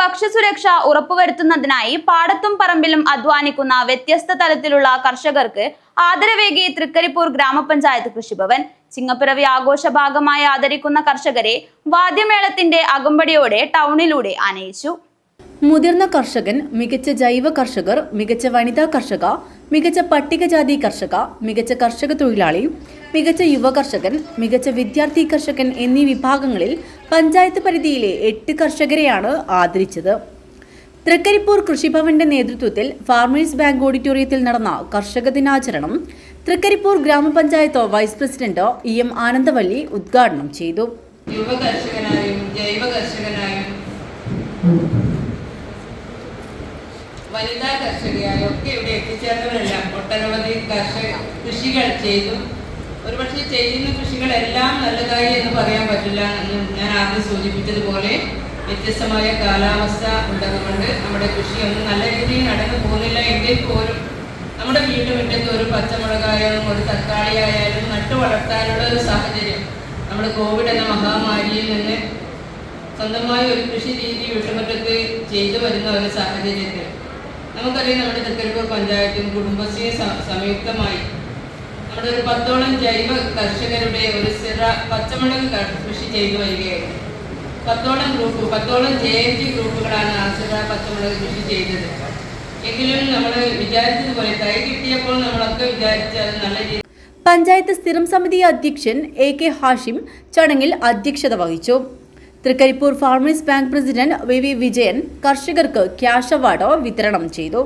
ഭക്ഷ്യസുരക്ഷ ഉറപ്പുവരുത്തുന്നതിനായി പാടത്തും പറമ്പിലും അധ്വാനിക്കുന്ന വ്യത്യസ്ത തലത്തിലുള്ള കർഷകർക്ക് ആദരവേകി തൃക്കരിപ്പൂർ ഗ്രാമപഞ്ചായത്ത് കൃഷിഭവൻ. ചിങ്ങപ്പിറവി ആഘോഷ ഭാഗമായി ആദരിക്കുന്ന കർഷകരെ വാദ്യമേളത്തിന്റെ അകമ്പടിയോടെ ടൗണിലൂടെ ആനയിച്ചു. മുതിർന്ന കർഷകൻ മികച്ച ജൈവ കർഷകർ മികച്ച വനിതാ കർഷക മികച്ച പട്ടികജാതി കർഷക മികച്ച കർഷക തൊഴിലാളി മികച്ച യുവ കർഷകൻ മികച്ച വിദ്യാർത്ഥി കർഷകൻ എന്നീ വിഭാഗങ്ങളിൽ പഞ്ചായത്ത് പരിധിയിലെ എട്ട് കർഷകരെയാണ് ആദരിച്ചത്. തൃക്കരിപ്പൂർ കൃഷിഭവന്റെ നേതൃത്വത്തിൽ ഫാർമേഴ്സ് ബാങ്ക് ഓഡിറ്റോറിയത്തിൽ നടന്ന കർഷക ദിനാചരണം തൃക്കരിപ്പൂർ ഗ്രാമപഞ്ചായത്ത് vice president E M Anandavalli ഉദ്ഘാടനം ചെയ്തു. യുവ ജൈവ വനിതാ കർഷകയായ ഒക്കെ ഇവിടെ എത്തിച്ചേർന്നവരെല്ലാം. ഒട്ടനവധി കർഷക കൃഷികൾ ചെയ്തു. ഒരുപക്ഷെ ചെയ്യുന്ന കൃഷികളെല്ലാം നല്ലതായി എന്ന് പറയാൻ പറ്റില്ല എന്ന് ഞാൻ ആദ്യം സൂചിപ്പിച്ചതുപോലെ വ്യത്യസ്തമായ കാലാവസ്ഥ ഉണ്ടെന്നുകൊണ്ട് നമ്മുടെ കൃഷിയൊന്നും നല്ല രീതിയിൽ നടന്നു പോകുന്നില്ല എങ്കിൽ പോലും നമ്മുടെ വീട്ടുമുറ്റത്ത് ഒരു പച്ചമുളകായാലും ഒരു തക്കാളി ആയാലും നട്ടു വളർത്താനുള്ള ഒരു സാഹചര്യം നമ്മൾ കോവിഡ് എന്ന മഹാമാരിയിൽ നിന്ന് സ്വന്തമായി ഒരു കൃഷി രീതി വീട്ടുമുറ്റത്ത് ചെയ്തു വരുന്ന ഒരു സാഹചര്യത്തിൽ നമുക്കറിയാം നമ്മുടെ തൃക്കരിപ്പൂർ പഞ്ചായത്തും കുടുംബശ്രീ സംയുക്തമായി നമ്മുടെ ഒരു പത്തോളം ജൈവ കർഷകരുടെ ഒരു സിറ പച്ചമുളക് കൃഷി ചെയ്തു വരികയായിരുന്നു. പത്തോളം ഗ്രൂപ്പ് പത്തോളം ജെ എൻ ജി ഗ്രൂപ്പുകളാണ് ആ സിറ പച്ചമുളക് കൃഷി ചെയ്തത്. എങ്കിലും നമ്മൾ വിചാരിച്ചതുപോലെ തൈ കിട്ടിയപ്പോൾ നമ്മളൊക്കെ വിചാരിച്ച നല്ല രീതിയിൽ പഞ്ചായത്ത് സ്ഥിരം സമിതി അധ്യക്ഷൻ എ കെ ഹാഷിം ചടങ്ങിൽ അധ്യക്ഷത വഹിച്ചു. Trikaripur farmers bank president V V Vijayan കർഷകർക്ക് ക്യാഷ് അവാർഡ് വിതരണം ചെയ്തു.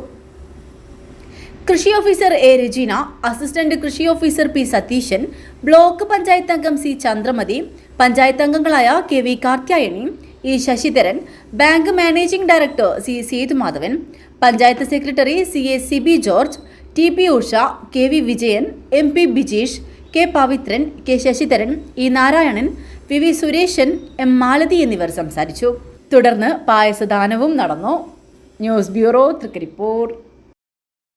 കൃഷി ഓഫീസർ എ രജീന അസിസ്റ്റന്റ് കൃഷി officer P Satheesan block panchayat അംഗം സി ചന്ദ്രമതി പഞ്ചായത്ത് അംഗങ്ങളായ K V Karthyayani E Sasidharan bank managing director C Sethumadhavan panchayat secretary C A C B George T P Usha K V Vijayan M P Bijeesh K Pavithran K Sasidharan E Narayanan V V Sureshan M Malathi എന്നിവർ സംസാരിച്ചു. തുടർന്ന് പായസദാനവും നടന്നു. News bureau Trikaripur.